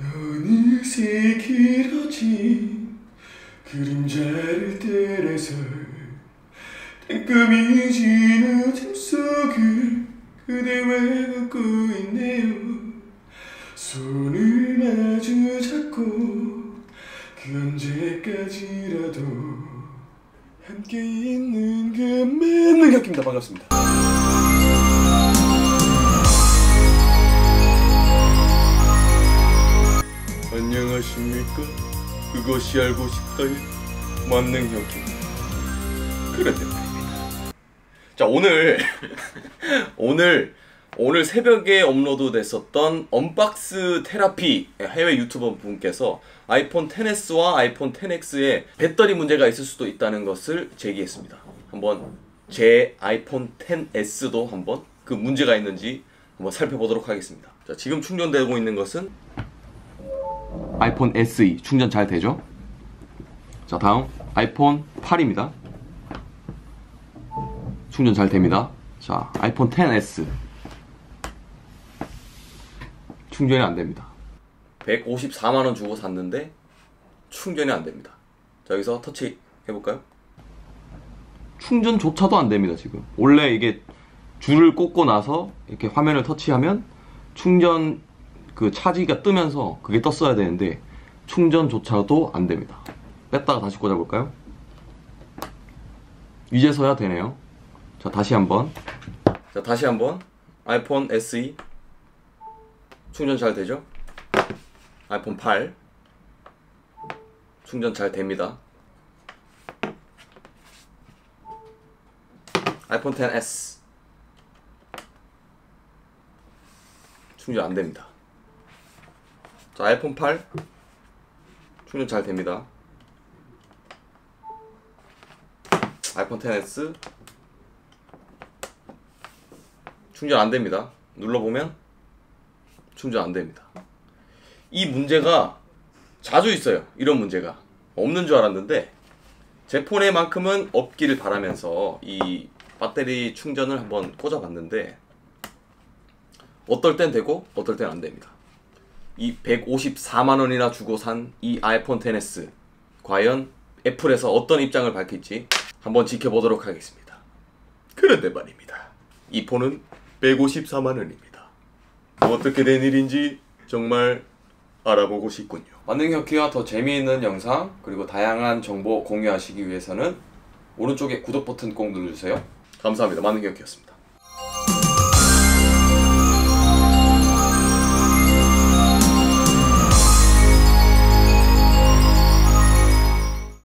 어느새 길어진 그림자를 따라서 땡금이 지는 잠속을 그대와 걷고 있네요. 손을 마주 잡고 그 언제까지라도 함께 있는 그 맨날 갓깁니다 반갑습니다 안녕하십니까 그것이 알고 싶다의 만능형입니다 그런데 말입니다 자 오늘 오늘 오늘 새벽에 업로드 됐었던 언박스 테라피 해외 유튜버 분께서 아이폰 10s와 아이폰 10x에 배터리 문제가 있을 수도 있다는 것을 제기했습니다. 한번 제 아이폰 10s도 한번 그 문제가 있는지 한번 살펴보도록 하겠습니다. 자, 지금 충전되고 있는 것은 아이폰 SE 충전 잘 되죠? 자, 다음 아이폰 8입니다. 충전 잘 됩니다. 자, 아이폰 10s 충전이 안 됩니다. 154만 원 주고 샀는데 충전이 안 됩니다. 자, 여기서 터치 해볼까요? 충전조차도 안 됩니다, 지금. 원래 이게 줄을 꽂고 나서 이렇게 화면을 터치하면 충전 그 차지가 뜨면서 그게 떴어야 되는데 충전조차도 안 됩니다. 뺐다가 다시 꽂아볼까요? 이제서야 되네요. 자, 다시 한번. 자, 다시 한번. 아이폰 SE 충전 잘 되죠? 아이폰 8 충전 잘 됩니다. 아이폰 10s 충전 안 됩니다. 자, 아이폰 8 충전 잘 됩니다. 아이폰 10s 충전 안 됩니다. 눌러보면 충전 안 됩니다. 이 문제가 자주 있어요. 이런 문제가. 없는 줄 알았는데 제 폰에만큼은 없기를 바라면서 이 배터리 충전을 한번 꽂아봤는데 어떨 땐 되고 어떨 땐 안 됩니다. 이 154만 원이나 주고 산 이 아이폰 10s 과연 애플에서 어떤 입장을 밝힐지 한번 지켜보도록 하겠습니다. 그런데 말입니다. 이 폰은 154만 원입니다. 어떻게 된 일인지 정말 알아보고 싶군요. 만능혁기와 더 재미있는 영상 그리고 다양한 정보 공유하시기 위해서는 오른쪽에 구독 버튼 꼭 눌러주세요. 감사합니다. 만능혁기였습니다.